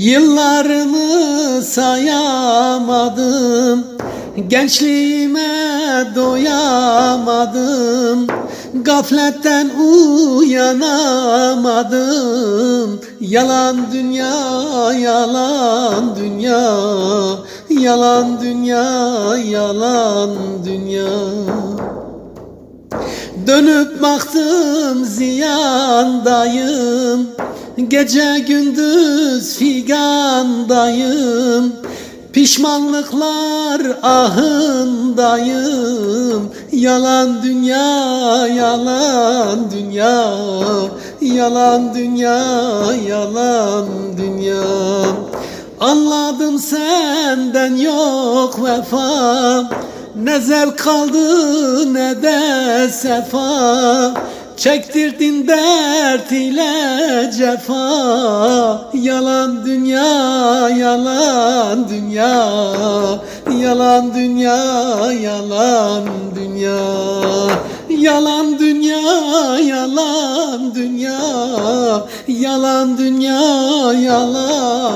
Yıllarımı sayamadım Gençliğime doyamadım Gafletten uyanamadım. Yalan dünya, yalan dünya Yalan dünya, yalan dünya. Dönüp baktım ziyandayım Gece gündüz figandayım Pişmanlıklar ahındayım. Yalan dünya, yalan dünya Yalan dünya, yalan dünya. Anladım senden yok vefa Ne zevk kaldı ne de sefa Çektirdin dert ile cefa. Yalan dünya, yalan dünya. Yalan dünya, yalan dünya. Yalan dünya, yalan dünya. Yalan dünya, yalan